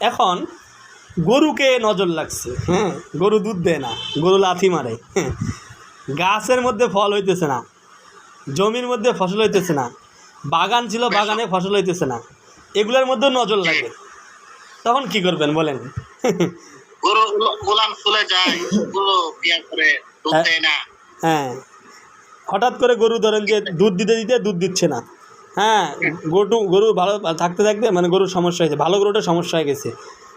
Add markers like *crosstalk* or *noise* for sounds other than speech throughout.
এখন গরুকে নজর লাগছে হ্যাঁ? গরু দুধ দেয় না গরু লাথি মারে হ্যাঁ? গাছের মধ্যে ফল হইতেছে না জমির মধ্যে ফসল হইতেছে না বাগান ছিল বাগানে ফসল হইতেছে না এগুলোর মধ্যে নজর লাগে। তখন কি করবেন বলেন? গরু গোলাম চলে যায় গরু করে দুধ হ্যাঁ। দেয় না। হ্যাঁ। হঠাৎ করে গরু ধরেন যে দুধ দিতে দিতে দুধ দিচ্ছে না। হ্যাঁ গরু গরু ভালো থাকতে থাকতে মানে গরুর সমস্যা হয়েছে। ভালো গরুটা সমস্যা হয়ে গেছে।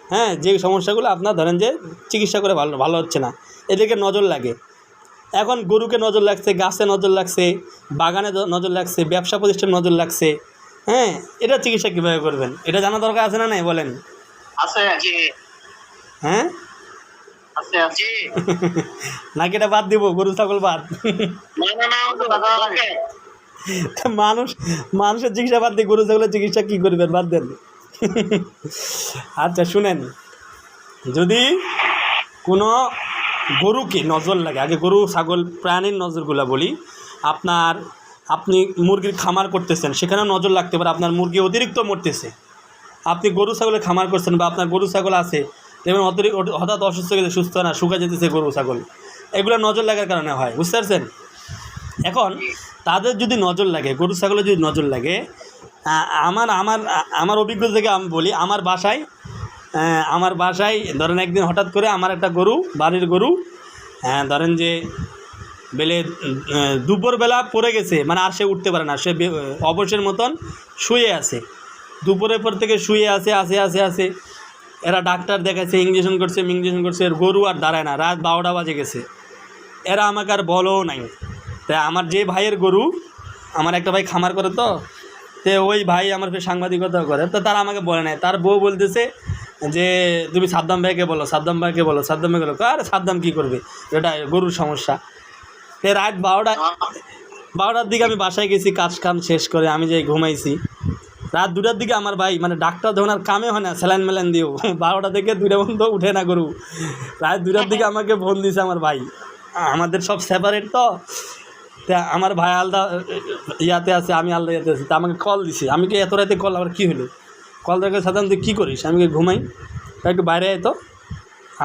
হ্যাঁ যে সমস্যাগুলো আপনার ধরেন যে চিকিৎসা করে ভালো ভালো হচ্ছে না এদিকে নজর লাগে। এখন গরুকে নজর লাগছে গাছে নজর লাগছে বাগানে নজর লাগছে ব্যবসা প্রতিষ্ঠানে নজর লাগছে। হ্যাঁ এটা চিকিৎসা কীভাবে করবেন? এটা জানা দরকার আছে না নাই? বলেন। আছে হ্যাঁ? আছে *laughs* নাকি এটা বাদ দিব? গরু ছাগল বাদ। মানুষ, মানুষের চিকিৎসা বাদ দিয়ে গরু, ছাগলের চিকিৎসা কী করবেন? বাদ দেন। আচ্ছা শুনেন। যদি কোনো গরুকে নজর লাগে, আগে গরু, ছাগল, প্রাণীর নজরগুলো বলি। আপনার, আপনি মুরগির খামার করতেছেন, সেখানেও নজর লাগতে পারে, আপনার মুরগি অতিরিক্ত মরতেছে। আপনি গরু, ছাগলের খামার করছেন বা আপনার গরু, ছাগল আছে, যেমন অতিরিক্ত, হঠাৎ অসুস্থ গেছে, সুস্থ না শুকা যেতেছে গরু, ছাগল। এগুলো নজর লাগার কারণে হয়, বুঝতে পারছেন? এখন তাদের যদি নজর লাগে, গরু, ছাগলের যদি নজর লাগে আমার আমার আমার অভিজ্ঞতা থেকে আমি বলি, আমার বাসায় আমার বাসায় ধরেন একদিন হঠাৎ করে আমার একটা গরু, বাড়ির গরু হ্যাঁ ধরেন যে বেলে দুপুরবেলা পড়ে গেছে মানে আর সে উঠতে পারে না, সে অবসের মতন শুয়ে আছে। দুপুরের পর থেকে শুয়ে আছে আসে আসে আসে এরা ডাক্তার দেখাচ্ছে ইঞ্জেকশন করছে ইঞ্জেকশন করছে, এর গরু আর দাঁড়ায় না, রাত বারোটা বাজে গেছে। এরা আমাকে আর বলো নাই। তা আমার যে ভাইয়ের গরু, আমার একটা ভাই খামার করে তো, তে ওই ভাই আমার সাংবাদিকতা করে। তো তারা আমাকে বলে নাই। তার বউ বলতেছে যে, তুমি সাদ্দাম ভাইকে বলো, সাদ্দাম ভাইকে বলো, সাদ্দাম ভাইকে বলো। আরে সাদ্দাম কী করবে? এটা গরুর সমস্যা। তে রাত বারোটা, বারোটার দিকে আমি বাসায় গেছি, কাজ কাম শেষ করে আমি যাই ঘুমাইছি। রাত দুটার দিকে আমার ভাই মানে ডাক্তার যখন আর কামে হয় না, স্যালাইন মেলাইন দিও। *laughs* বারোটা থেকে দুটা পর্যন্ত উঠে না গরু। রাত দুটার দিকে আমাকে ফোন দিছে আমার ভাই। আমাদের সব সেপারেট তো। তা আমার ভাই আলাদা ইয়াতে আছে, আমি আলাদা ইয়াতে আছি। তা আমাকে কল দিছে। আমি কি এত রাতে কল আবার কী হলো? কল দেখে সাধারণত কী করিস? আমি কি ঘুমাই? একটু বাইরে তো।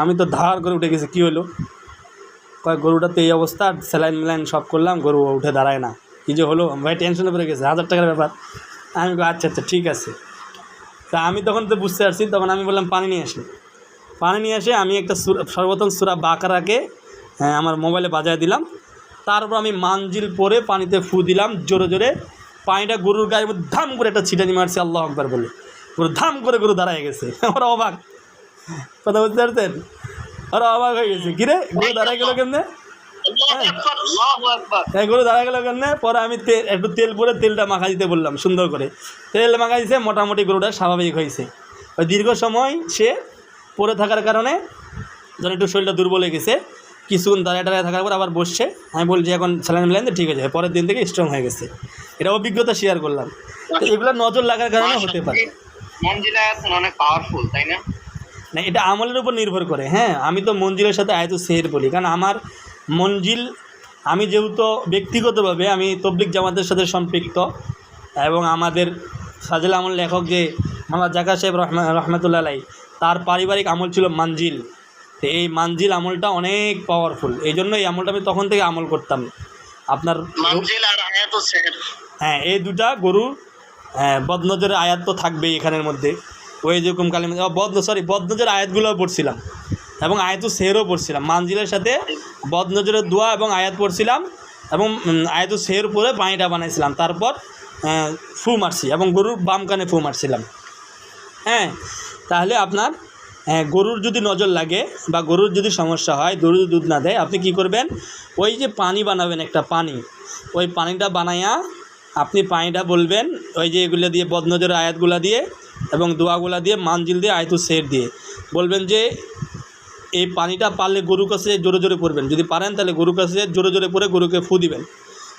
আমি তো ধার করে উঠে গেছি, কী হলো? কয় গরুটা তো এই অবস্থা, স্যালাইন মেলাইন সব করলাম, গরু উঠে দাঁড়ায় না। কী যে হলো? ভাই টেনশনে পড়ে গেছে, হাজার টাকার ব্যাপার। আমি আচ্ছা আচ্ছা ঠিক আছে। তা আমি তখন তো বুঝতে পারছি, তখন আমি বললাম, পানি নিয়ে আসি। পানি নিয়ে এসে আমি একটা সুরা, সর্বপ্রথম সুরা বাকারাকে হ্যাঁ আমার মোবাইলে বাজায় দিলাম। তারপর আমি মানজিল পরে পানিতে ফু দিলাম, জোরে জোরে। পানিটা গরুর মধ্যে ধাম করে একটা ছিটানি মারছে, আল্লাহ আকবার বলে। গরু ধাম করে গরু দাঁড়ায় গেছে। ওরা অবাক। কথা বুঝতে পারছেন? ওরা অবাক হয়ে গেছে। কিরে, গরু দাঁড়ায় গেল কেমনে? আকবার এই গরু দাঁড়া গেল কেমনে? পরে আমি তেল একটু তেল পরে তেলটা মাখা দিতে বললাম, সুন্দর করে। তেল মাখা দিতে মোটামুটি গরুটা স্বাভাবিক হয়েছে। ওই দীর্ঘ সময় সে পরে থাকার কারণে যেন একটু শরীরটা দুর্বল হয়ে গেছে। কিছুক্ষণ দাঁড়িয়ে দাঁড়িয়ে থাকার পর আবার বসছে। আমি বলছি এখন স্যালাইন মিলাইন ঠিক হয়ে যাবে পরের দিন থেকে স্ট্রং হয়ে গেছে। এটা অভিজ্ঞতা শেয়ার করলাম। তো এগুলো নজর লাগার কারণে হতে পারে। মঞ্জিলা অনেক পাওয়ারফুল তাই না? না এটা আমলের উপর নির্ভর করে হ্যাঁ। আমি তো মঞ্জিলের সাথে আয়ত সেহের বলি কারণ আমার মঞ্জিল আমি যেহেতু ব্যক্তিগতভাবে আমি তবলিক জামাতের সাথে সম্পৃক্ত এবং আমাদের সাজেল আমল লেখক যে মোহাম্মদ জাকা সাহেব রহমা রহমতুল্লাহ তার পারিবারিক আমল ছিল মানজিল তো এই মানজিল আমলটা অনেক পাওয়ারফুল এই জন্য এই আমলটা আমি তখন থেকে আমল করতাম। আপনার হ্যাঁ এই দুটা গরু হ্যাঁ বদনজরের আয়াত তো থাকবেই এখানের মধ্যে। ওই যেরকম কালিমা বদন সরি বদনজরের আয়াতগুলোও পড়ছিলাম। এবং আয়াতু সেহরও পড়ছিলাম। মানজিলের সাথে বদনজরের দোয়া এবং আয়াত পড়ছিলাম। এবং আয়াতু সেহর পরে পানিটা বানাইছিলাম। তারপর ফু মারছি এবং গরুর বাম কানে ফু মারছিলাম। হ্যাঁ তাহলে আপনার হ্যাঁ, গরুর যদি নজর লাগে বা গরুর যদি সমস্যা হয় গরু দুধ না দেয়, আপনি কি করবেন? ওই যে পানি বানাবেন একটা পানি, ওই পানিটা বানাইয়া আপনি পানিটা বলবেন, ওই যে এগুলো দিয়ে বদনজরের আয়াতগুলা দিয়ে এবং দোয়াগুলা দিয়ে মানজিল দিয়ে আয়তু সের দিয়ে। বলবেন যে, এই পানিটা পারলে গরু কাছে জোরে জোরে পড়বেন। যদি পারেন, তাহলে গরু কাছে জোরে জোরে পরে গরুকে ফু দিবেন।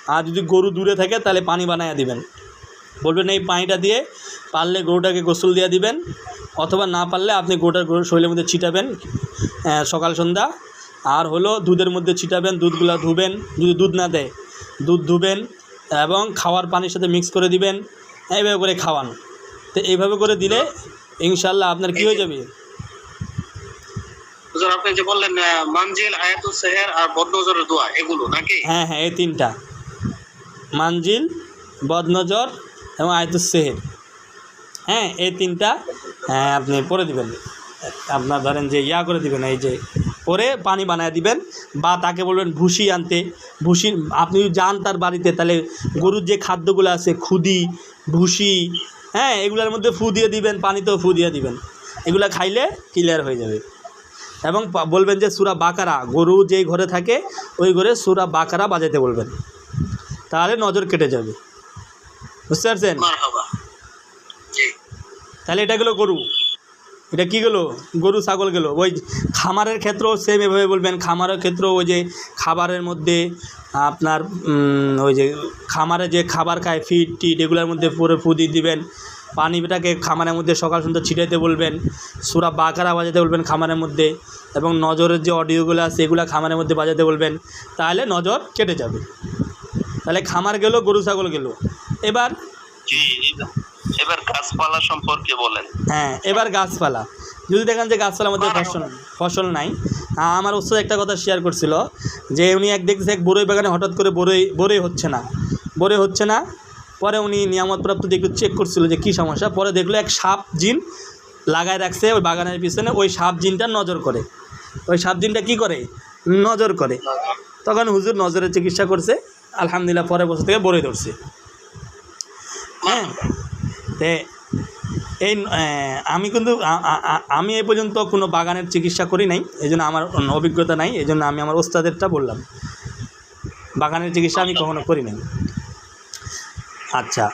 আর যদি গরু দূরে থাকে, তাহলে পানি বানাইয়া দিবেন। বলবেন এই পানিটা দিয়ে পারলে গরুটাকে গোসল দিয়ে দিবেন অথবা না পারলে আপনি গোটার গরুর শরীরের মধ্যে ছিটাবেন সকাল সন্ধ্যা। আর হলো দুধের মধ্যে ছিটাবেন দুধগুলো ধুবেন যদি দুধ না দেয় দুধ ধুবেন এবং খাওয়ার পানির সাথে মিক্স করে দিবেন এইভাবে করে খাওয়ান। তো এইভাবে করে দিলে ইনশাল্লাহ আপনার কি হয়ে যাবে? আপনি যে বললেন মানজিল আয়াতুল সেহের আর বদনজরের দোয়া এগুলো নাকি? হ্যাঁ হ্যাঁ এই তিনটা। মানজিল বদনজর এবং আয়তুস সেহের হ্যাঁ এই তিনটা হ্যাঁ আপনি পরে দিবেন। আপনার ধরেন যে ইয়া করে দিবেন, এই যে পরে পানি বানায় দিবেন বা তাকে বলবেন ভুসি আনতে। ভুসি, আপনি যান তার বাড়িতে, তাহলে গরুর যে খাদ্যগুলো আছে, খুদি, ভুসি হ্যাঁ এগুলোর মধ্যে ফু দিয়ে দিবেন, পানিতেও ফু দিয়ে দিবেন। এগুলো খাইলে ক্লিয়ার হয়ে যাবে। এবং বলবেন যে সুরা বাকারা, গরু যেই ঘরে থাকে, ওই ঘরে সুরা বাকারা বাজাতে বলবেন। তাহলে নজর কেটে যাবে। বুঝতে পারছেন? তাহলে এটা গেলো গরু। এটা কি গেলো? গরু ছাগল গেলো। ওই খামারের ক্ষেত্রেও সেম এভাবে বলবেন। খামারের ক্ষেত্রেও ওই যে খাবারের মধ্যে আপনার ওই যে খামারে যে খাবার খায় ফিট টিট এগুলোর মধ্যে পুরো ফুদি দিবেন। পানিটাকে খামারের মধ্যে সকাল সন্ধ্যা ছিটাইতে বলবেন। সুরা বাকারা বাজাতে বলবেন খামারের মধ্যে। এবং নজরের যে অডিওগুলো আছে এগুলো খামারের মধ্যে বাজাতে বলবেন। তাহলে নজর কেটে যাবে। তাহলে খামার গেলো গরু ছাগল গেল। এবার? এবার গাছপালা সম্পর্কে বলেন। হ্যাঁ এবার গাছপালা। যদি দেখেন যে গাছপালার মধ্যে ফসল ফসল নাই আমার ওস্তাদ একটা কথা শেয়ার করছিল যে উনি এক দেখছে এক বড়ই বাগানে হঠাৎ করে বড়ই বড়ই হচ্ছে না। বড়ই হচ্ছে না পরে উনি নিয়ামতপ্রাপ্ত দিয়ে একটু চেক করছিল যে কী সমস্যা পরে দেখল এক সাপ জিন লাগায় রাখছে ওই বাগানের পিছনে ওই সাপ জিনটা নজর করে। ওই সাপ জিনটা কী করে? নজর করে। তখন হুজুর নজরের চিকিৎসা করছে আলহামদুলিল্লাহ পরের বছর থেকে বড়ই ধরছে। হ্যাঁ। তে এই আমি কিন্তু আমি এই পর্যন্ত কোনো বাগানের চিকিৎসা করি নাই এই জন্য আমার অভিজ্ঞতা নাই এই জন্য আমি আমার ওস্তাদেরটা বললাম। বাগানের চিকিৎসা আমি কখনো করি নাই। আচ্ছা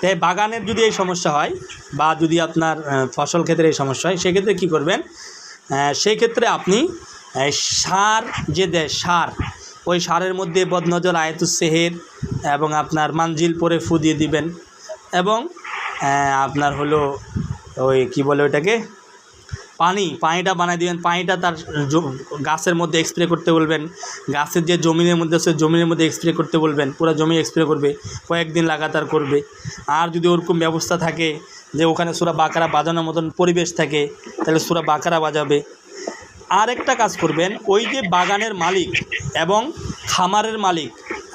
তো বাগানের যদি এই সমস্যা হয় বা যদি আপনার ফসল ক্ষেত্রে এই সমস্যা হয় সেক্ষেত্রে কী করবেন? সেই ক্ষেত্রে আপনি সার যে দেয় সার ওই সারের মধ্যে বদনজর আয়তুস সেহের এবং আপনার মানজিল পরে ফু দিয়ে দিবেন। এবং আপনার হলো ওই কি বলে ওইটাকে? পানি, পানিটা বানিয়ে দিবেন। পানিটা তার গাছের মধ্যে স্প্রে করতে বলবেন। গাছের যে জমিনের মধ্যে সে জমিনের মধ্যে স্প্রে করতে বলবেন। পুরো জমি স্প্রে করবে। কয়েকদিন লাগাতার করবে। আর যদি ওরকম ব্যবস্থা থাকে যে ওখানে সুরা বাকারা বাজানোর মতন পরিবেশ থাকে, তাহলে সুরা বাকারা বাজাবে। আর একটা কাজ করবেন, ওই যে বাগানের মালিক এবং খামারের মালিক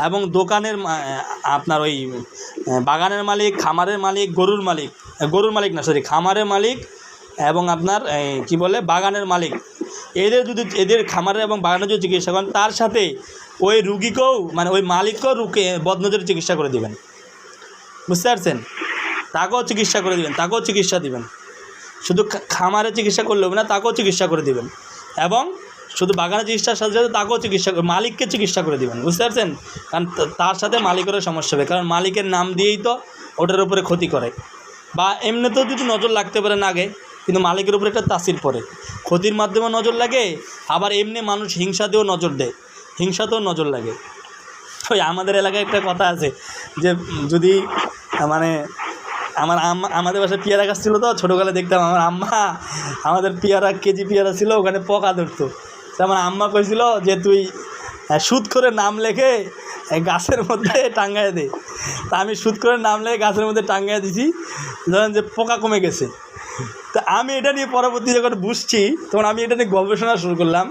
এবং দোকানের আপনার ওই বাগানের মালিক, খামারের মালিক, গরুর মালিক গরুর মালিক না সরি খামারের মালিক এবং আপনার কি বলে, বাগানের মালিক। এদের যদি, এদের খামারের এবং বাগানের যদি চিকিৎসা করেন, তার সাথে ওই রুগীকেও মানে ওই মালিককেও রুকে বদনজরের চিকিৎসা করে দিবেন। বুঝতে পারছেন? তাকেও চিকিৎসা করে দিবেন, তাকেও চিকিৎসা দিবেন। শুধু খামারে চিকিৎসা করলে হবে না, তাকেও চিকিৎসা করে দিবেন। এবং শুধু বাগানের চিকিৎসার সাথে সাথে তাকেও চিকিৎসা মালিককে চিকিৎসা করে দিবেন, বুঝতে পারছেন? কারণ তা- তার সাথে মালিকেরও সমস্যা হবে, কারণ মালিকের নাম দিয়েই তো ওটার উপরে ক্ষতি করে। বা এমনিতেও যদি নজর লাগতে পারে না আগে, কিন্তু মালিকের উপরে একটা তাসির পড়ে। ক্ষতির মাধ্যমে নজর লাগে, আবার এমনি মানুষ হিংসাতেও নজর দেয়। হিংসাতেও নজর লাগে। ওই আমাদের এলাকায় একটা কথা আছে যে যদি মানে আমার আম্মা, আমাদের বাসায় পেয়ারা গাছ ছিল তো ছোটোবেলায় দেখতাম আমার আম্মা, আমাদের পেয়ারা, কেজি পেয়ারা ছিল, ওখানে পোকা ধরতো। তো আমার আম্মা কইছিল যে তুই সুদ করে নাম লেখে গাছের মধ্যে টাঙ্গায় দে। তা আমি সুদ করে নাম লেখে গাছের মধ্যে টাঙ্গায় দিছি, ধরেন যে পোকা কমে গেছে। তা আমি এটা নিয়ে পরবর্তী যখন বুঝছি, তখন আমি এটা নিয়ে গবেষণা শুরু করলাম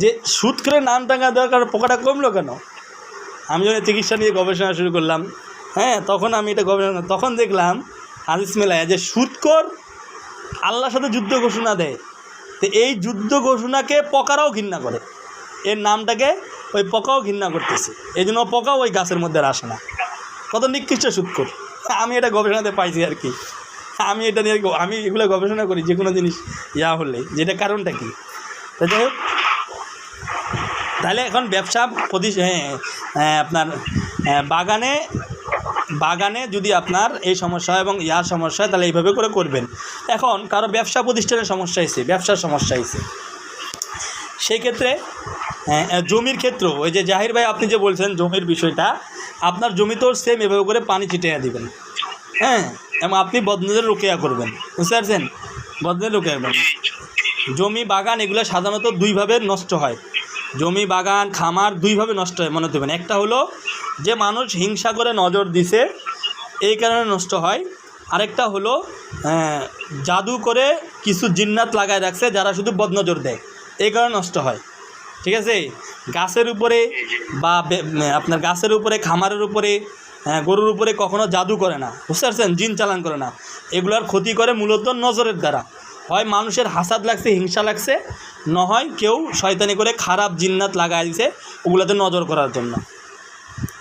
যে সুদ করে নাম টাঙ্গা দেওয়ার কারণে পোকাটা কমলো কেন? আমি যখন চিকিৎসা নিয়ে গবেষণা শুরু করলাম হ্যাঁ তখন আমি এটা গবেষণা, তখন দেখলাম হাদিস মেলায় যে সুদকর আল্লাহর সাথে যুদ্ধ ঘোষণা দেয়। তো এই যুদ্ধ ঘোষণাকে পকারাও ঘৃণা করে। এর নামটাকে ওই পকাও ঘৃণা করতেছে। এই জন্য পকাও ওই গাছের মধ্যে আসে না। কত নিকৃষ্ট সুদকর আমি এটা গবেষণাতে পাইছি আর কি। আমি এটা নিয়ে আমি এগুলো গবেষণা করি যে কোনো জিনিস ইয়া হলে। যেটা কারণটা কি? যাই হোক। তাহলে এখন ব্যবসা প্রতি হ্যাঁ হ্যাঁ, আপনার হ্যাঁ, বাগানে বাগানে যদি আপনার এই সমস্যা এবং ইয়ার সমস্যা তাহলে এইভাবে করে করবেন। এখন কারও ব্যবসা প্রতিষ্ঠানের সমস্যা হয়েছে ব্যবসার সমস্যা হয়েছে সেই ক্ষেত্রে হ্যাঁ, জমির ক্ষেত্র ওই যে জাহির ভাই আপনি যে বলছেন জমির বিষয়টা আপনার জমি জমিতেও সেম এভাবে করে পানি ছিটিয়ে দিবেন। হ্যাঁ এবং আপনি বদনজর রোকেয়া করবেন। বুঝতে পারছেন? বদনজর রোকেয়া করবেন। জমি বাগান এগুলো সাধারণত দুইভাবে নষ্ট হয়। জমি বাগান খামার দুইভাবে নষ্ট হয় মনে দেবেন একটা হলো যে মানুষ হিংসা করে নজর দিছে, এই কারণে নষ্ট হয়। আরেকটা হলো জাদু করে কিছু জিন্নাত লাগায় রাখছে যারা শুধু বদনজর দেয়। এই কারণে নষ্ট হয়। ঠিক আছে? গাছের উপরে বা আপনার গাছের উপরে, খামারের উপরে গরুর উপরে কখনো জাদু করে না। বুঝতে পারছেন? জিন চালান করে না। এগুলার ক্ষতি করে মূলত নজরের দ্বারা। হয় মানুষের হাসাদ লাগছে, হিংসা লাগছে, নয় কেউ শয়তানি করে খারাপ জিন্নাত লাগাই দিছে, ওগুলোতে নজর করার জন্য।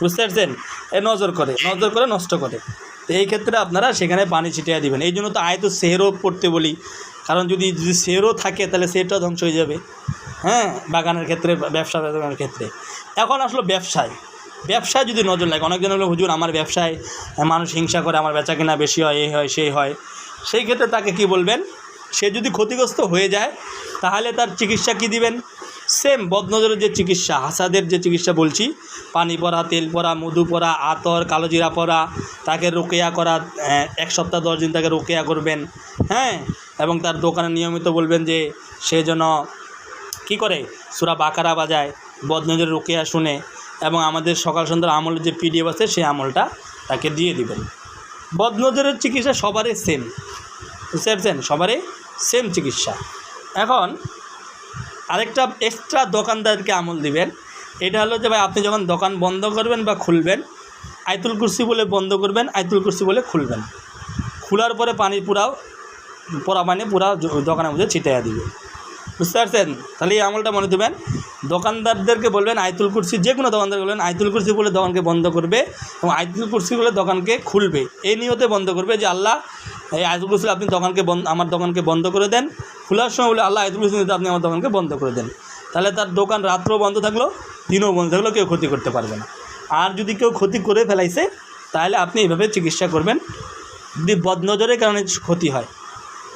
বুঝতে পারছেন? এ নজর করে নজর করে নষ্ট করে। তো এই ক্ষেত্রে আপনারা সেখানে পানি ছিটিয়ে দিবেন। এই জন্য তো আয়তো সেহরও পড়তে বলি। কারণ যদি যদি সেহরও থাকে, তাহলে সেহটা ধ্বংস হয়ে যাবে। হ্যাঁ? বাগানের ক্ষেত্রে, ব্যবসা বাগানের ক্ষেত্রে। এখন আসলো ব্যবসায়। ব্যবসায় যদি নজর লাগে, অনেকজন হলো হুজুর, আমার ব্যবসায় মানুষ হিংসা করে, আমার বেচা কেনা বেশি হয় এই হয় সেই হয়। সেই ক্ষেত্রে তাকে কি বলবেন? সে যদি ক্ষতিগ্রস্ত হয়ে যায়, তাহলে তার চিকিৎসা কি দিবেন? সেম বদনজরের যে চিকিৎসা, হাসাদের যে চিকিৎসা বলছি, পানি পরা তেল পরা মধু পরা আতর, কালো জিরা পরা তাকে রোকেয়া করা এক সপ্তাহ দশ দিন তাকে রোকেয়া করবেন হ্যাঁ? এবং তার দোকানে নিয়মিত বলবেন যে সে যেন, কী করে? সুরা বাকারা বাজায়, বদনজরের রোকেয়া শুনে এবং আমাদের সকাল সন্ধ্যার আমলের যে পিডিএফ আছে, সেই আমলটা তাকে দিয়ে দিবেন। বদনজরের চিকিৎসা সবারই সেম। বুঝতে পারছেন? সবারই সেম চিকিৎসা। এখন আরেকটা এক্সট্রা দোকানদারকে আমল দিবেন। এটা হলো যে ভাই, আপনি যখন দোকান বন্ধ করবেন বা খুলবেন, আইতুল কুরসি বলে বন্ধ করবেন, আইতুল কুরসি বলে খুলবেন। খোলার পরে পানি পুরাও, পোড়া পানি পুরা দোকানের মধ্যে ছিটাইয়া দিবে। বুঝতে পারছেন? তাহলে এই আমলটা মনে দেবেন, দোকানদারদেরকে বলবেন, আইতুল কুরসি যে কোনো দোকানদার বলবেন, আইতুল কুরসি বলে দোকানকে বন্ধ করবে এবং আইতুল কুরসি বলে দোকানকে খুলবে। এই নিয়তে বন্ধ করবে যে, আল্লাহ, এই আইতুল কুরসি আপনি দোকানকে বন্ধ আমার দোকানকে বন্ধ করে দেন। খোলার সময় বলে, আল্লাহ আইতুল কুরসি আপনি আমার দোকানকে বন্ধ করে দেন। তাহলে তার দোকান রাত্রেও বন্ধ থাকল, দিনও বন্ধ থাকল, কেউ ক্ষতি করতে পারবে না। আর যদি কেউ ক্ষতি করে ফেলাইছে, তাহলে আপনি এইভাবে চিকিৎসা করবেন। যদি বদনজরের কারণে ক্ষতি হয়।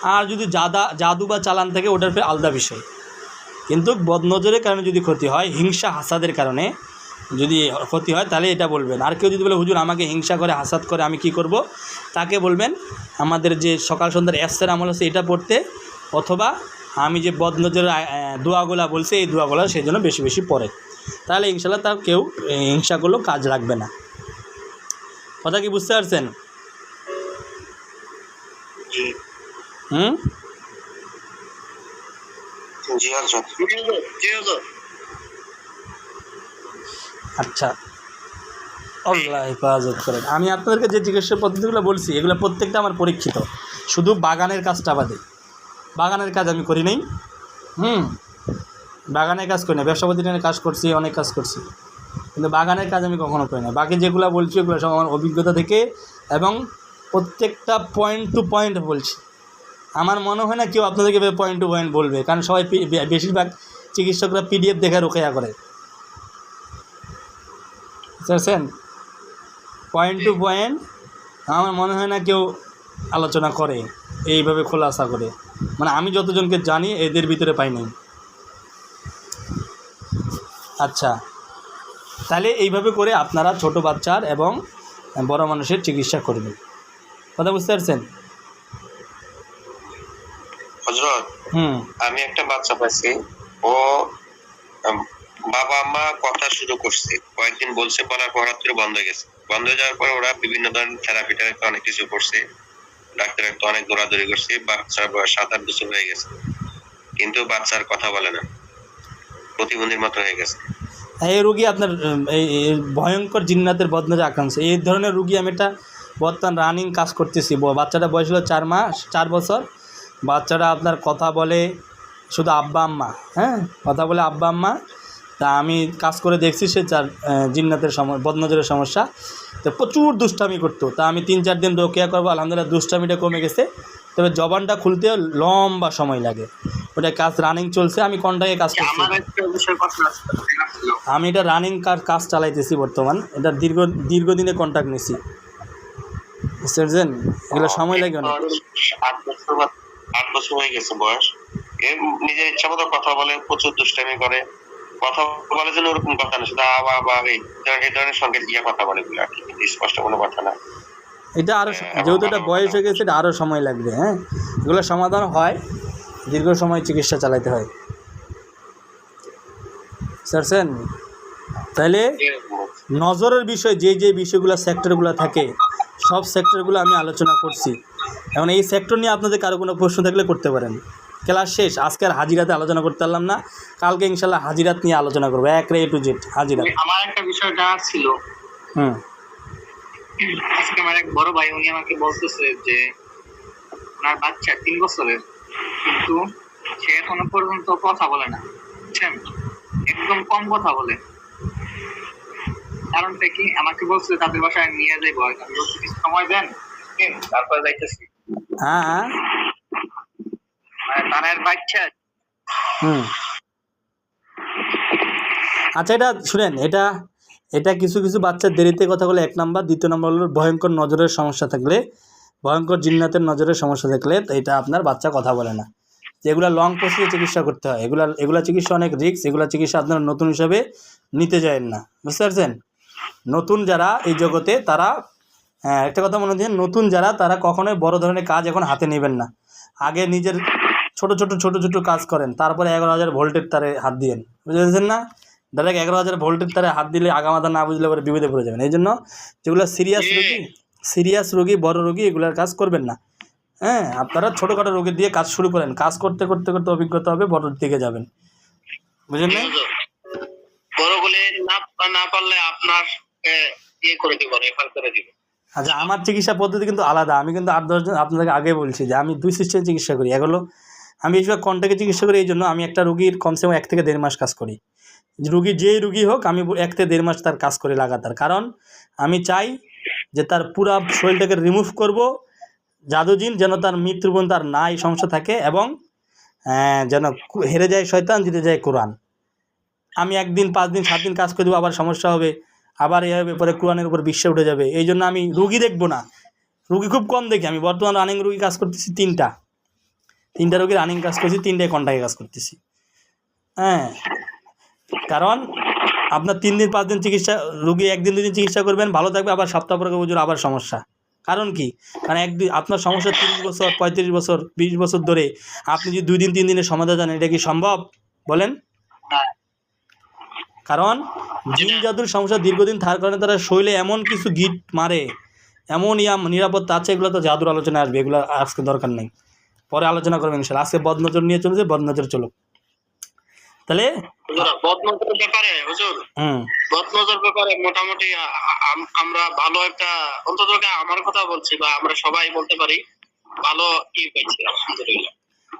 আর যদি জাদা, জাদু বা চালান থাকে, ওটার ফের আলাদা বিষয়। কিন্তু বদনজরের কারণে যদি ক্ষতি হয়, হিংসা, হাসাদের কারণে যদি ক্ষতি হয়, তাহলে এটা বলবেন। আর কেউ যদি বলে, হুজুর, আমাকে হিংসা করে, হাসাদ করে, আমি কি করব? তাকে বলবেন, আমাদের যে সকাল সন্ধ্যার অ্যাপসের আমল আছে, এটা পড়তে অথবা আমি যে বদনজরের দোয়াগুলা বলছি এই দোয়াগুলা সেই জন্য বেশি বেশি পড়ে। তাহলে ইনশাল্লাহ তার কেউ হিংসাগুলো কাজ লাগবে না। কথা কি বুঝতে পারছেন? হুম? জি হুজুর আচ্ছা। আল্লাহ হেফাজত করেন। আমি আপনাদেরকে যে জিজ্ঞাসা পদ্ধতিগুলো বলছি এগুলো প্রত্যেকটা আমার পরীক্ষিত। শুধু বাগানের কাজটা বাদে। বাগানের কাজ আমি করি নাই। হুম। বাগানের কাজ করি না ব্যবসা প্রতিষ্ঠানের কাজ করছি অনেক কাজ করছি। কিন্তু বাগানের কাজ আমি কখনো করি না বাকি যেগুলো বলছি ওগুলো সব আমার অভিজ্ঞতা থেকে এবং প্রত্যেকটা পয়েন্ট টু পয়েন্ট বলছি। আমার মনে হয় না কেউ আপনাদেরকে পয়েন্ট টু পয়েন্ট বলবে কারণ সবাই বেশিরভাগ চিকিৎসকরা পিডিএফ দেখে রোকেয়া করে। বুঝতে পয়েন্ট টু পয়েন্ট আমার মনে হয় না কেউ আলোচনা করে। এইভাবে খোলাসা করে। মানে আমি যতজনকে জানি এদের ভিতরে পাই নাই। আচ্ছা। তাহলে এইভাবে করে আপনারা ছোট বাচ্চার এবং বড় মানুষের চিকিৎসা করবেন। কথা বুঝতে পারছেন? হজরত হুম। আমি একটা বাচ্চা পাইছি। ও বাবা মা কথা শুরু করছে। কয়েকদিন বলছে বলার পর বন্ধ হয়ে গেছে। বন্ধ হয়ে যাওয়ার পর ওরা বিভিন্ন ধরনের থেরাপি অনেক কিছু করছে। ডাক্তারের তো অনেক দৌড়াদৌড়ি করছে বাচ্চার বয়স সাত, আট বছর হয়ে গেছে। কিন্তু বাচ্চার কথা বলে না। প্রতিবন্ধীর মতো হয়ে গেছে। এই রুগী আপনার এই ভয়ঙ্কর জিন্নাতের বদনজরে আক্রান্ত এই ধরনের রুগী আমি এটা বর্তমান রানিং কাজ করতেছি। বাচ্চাটা বয়স হলো চার মাস, চার বছর। বাচ্চাটা আপনার কথা বলে শুধু আব্বা, আম্মা হ্যাঁ? কথা বলে আব্বা, আম্মা তা আমি কাজ করে দেখছি সে চার জিন্নাতের সম বদনজরের সমস্যা। তো প্রচুর দুষ্টামি করতো। তা আমি তিন চার দিন রোকেয়া করব আলহামদুলিল্লাহ দুষ্টামিটা কমে গেছে। তবে জবানটা খুলতে লম্বা সময় লাগে। ওটা কাজ রানিং চলছে আমি কন্টাকে কাজ করছি? আমি এটা রানিং কার কাজ চালাইতেছি বর্তমান। এটা দীর্ঘ দীর্ঘদিনে কন্ট্যাক্ট নিছি। বুঝতে পারছেন? এগুলো সময় লাগে অনেক। আট বছর হয়ে গেছে বয়স। নিজের ইচ্ছা মতো কথা বলে প্রচুর দুষ্টামি করে। কথা বলে যেন ওরকম কথা না শুধু আবা আবা এই ধরনের- সঙ্গে ইয়ে কথা বলে এগুলো আর কি স্পষ্ট কোনো কথা না। এটা আরও যেহেতু এটা বয়স হয়ে গেছে এটা আরও সময় লাগবে হ্যাঁ? এগুলো সমাধান হয় দীর্ঘ সময় চিকিৎসা চালাতে হয়। বুঝতে তাহলে নজরের বিষয় যে যে বিষয়গুলো সেক্টরগুলো থাকে সব সেক্টরগুলো আমি আলোচনা করছি। এখন এই সেক্টর নিয়ে আপনাদের কারও কোনো প্রশ্ন থাকলে করতে পারেন। ক্লাস শেষ আজকে আর হাজিরাতে আলোচনা করতে পারলাম না। কালকে ইনশাল্লাহ হাজিরাত নিয়ে আলোচনা করব এক রে টু জেড হাজিরাত। আমার একটা বিষয় জানার ছিল। হুম। আজকে আমার এক বড় ভাই উনি আমাকে বলতেছে যে ওনার বাচ্চা তিন বছরের কিন্তু সে এখনও পর্যন্ত কথা বলে না। বুঝছেন? একদম কম কথা বলে। কারণটা কি আমাকে বলছে তাদের বাসায় নিয়ে যাইবো। আর আমি বলছি সময় দেন? হুম, তারপরে যাইতেছি। হ্যাঁ। মানে বাচ্চা। হুম। আচ্ছা এটা শুনেন, এটা এটা কিছু কিছু বাচ্চার দেরিতে কথা বলে এক নাম্বার, দ্বিতীয় নম্বর হলো ভয়ঙ্কর নজরের সমস্যা থাকলে, ভয়ঙ্কর জিন্নাতের নজরের সমস্যা থাকলে এটা আপনার বাচ্চা কথা বলে না। যেগুলো লং প্রসেসে চিকিৎসা করতে হয়, এগুলা এগুলা চিকিৎসা অনেক রিস্ক এগুলা চিকিৎসা আপনারা নতুন হিসাবে নিতে যাবেন না। বুঝতে পারছেন? নতুন যারা এই জগতে, তারা হ্যাঁ একটা কথা মনে দিন নতুন যারা, তারা কখনোই বড় ধরনের কাজ এখন হাতে নেবেন না। আগে নিজের ছোট ছোট ছোট ছোট কাজ করেন। তারপরে এগারো হাজার ভোল্টের তারে হাত দিয়েন। বুঝতে পেরেছেন না? ডাইরেক্ট এগারো হাজার ভোল্টের তারে হাত দিলে আগামাথা না বুঝলে পরে বিপদে পড়ে যাবেন। এই জন্য যেগুলো সিরিয়াস রোগী সিরিয়াস রোগী বড় রোগী এগুলোর কাজ করবেন না। হ্যাঁ আপনারা ছোটোখাটো রোগী দিয়ে কাজ শুরু করেন। কাজ করতে করতে করতে অভিজ্ঞতা হবে বড়োর দিকে যাবেন। বুঝলেন না? পারলে আপনার ইয়ে করে দিব রেফার করে দিব। আচ্ছা আমার চিকিৎসা পদ্ধতি কিন্তু আলাদা। আমি কিন্তু আট দশজন আপনাদেরকে আগে বলছি যে আমি দুই সিস্টেমে চিকিৎসা করি। এগুলো আমি বেশিরভাগ কন্ট্যাক্টে চিকিৎসা করি এই জন্য আমি একটা রুগীর কমসে কম এক থেকে দেড় মাস কাজ করি। রুগী যেই রুগী হোক, আমি এক থেকে দেড় মাস তার কাজ করি লাগাতার। কারণ আমি চাই যে তার পুরা শরীরটাকে রিমুভ করব জাদুজিন যেন তার মৃত্যু পর্যন্ত আর না এই সমস্যা থাকে এবং যেন হেরে যায় শয়তান, জিতে যায় কোরআন। আমি একদিন, পাঁচ দিন, সাত দিন কাজ করে দেবো, আবার সমস্যা হবে, আবার এ হবে, পরে কোরআনের উপর বিশ্ব উঠে যাবে। এই জন্য আমি রুগী দেখব না। রুগী খুব কম দেখি। আমি বর্তমান রানিং রুগী কাজ করতেছি তিনটা। তিনটা রুগী রানিং কাজ করছি তিনটায় কন্টাক্টে কাজ করতেছি। হ্যাঁ কারণ আপনার তিন দিন পাঁচ দিন চিকিৎসা রুগী একদিন দুদিন চিকিৎসা করবেন ভালো থাকবে আবার সপ্তাহ পরে বুঝুন আবার সমস্যা। কারণ কি? কারণ একদিন আপনার সমস্যা তিরিশ বছর পঁয়ত্রিশ বছর বিশ বছর ধরে আপনি যদি দুই দিন তিন দিনের সমাধান জানেন এটা কি সম্ভব? বলেন। কারণ জিন জাদুর সমস্যা দীর্ঘদিন থাকার কারণে তারা শৈলে এমন কিছু গিট মারে এমন ইয়া নিরাপত্তা আছে এগুলো তো জাদুর আলোচনা আসবে এগুলো আজকে দরকার নেই। পরে আলোচনা করবেন আজকে বদনজর নিয়ে চলেছে বদনজর চলো তাহলে বদনজর ব্যাপারে হুজুর। হুম। বদনজর ব্যাপারে মোটামুটি আমরা ভালো একটা অন্তত আমার কথা বলছি বা আমরা সবাই বলতে পারি ভালো কি পেয়েছি আলহামদুলিল্লাহ।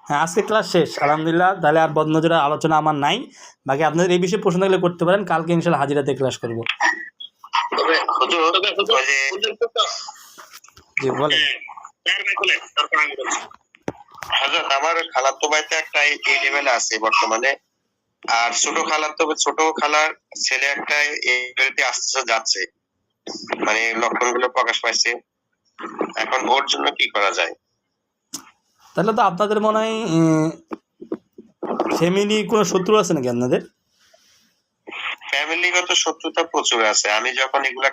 হ্যাঁ আজকে ক্লাস শেষ আলহামদুলিল্লাহ। তাহলে আর বদনজরের আলোচনা আমার নাই। বাকি আপনাদের এই বিষয়ে প্রশ্ন থাকলে করতে পারেন কালকে ইনশাল্লাহ হাজিরাতে ক্লাস করব। তবে হুজুর তবে হুজুর ওই যে হুজুর তো জি বলেন। হ্যাঁ হাজার আমার খালাতো ভাইতে একটা এই লেভেলে আছে বর্তমানে। আর ছোট খালাতো ছোট খালার ছেলে একটা এই লেভেলতে আস্তে আস্তে যাচ্ছে। মানে লক্ষণগুলো প্রকাশ পাইছে। এখন ওর জন্য কি করা যায়? তাহলে তো আপনাদের মনে হয় ফ্যামিলি কোনো শত্রু আছে নাকি আপনাদের? ফ্যামিলিগত শত্রুতা প্রচুর আছে। আমি যখন এগুলা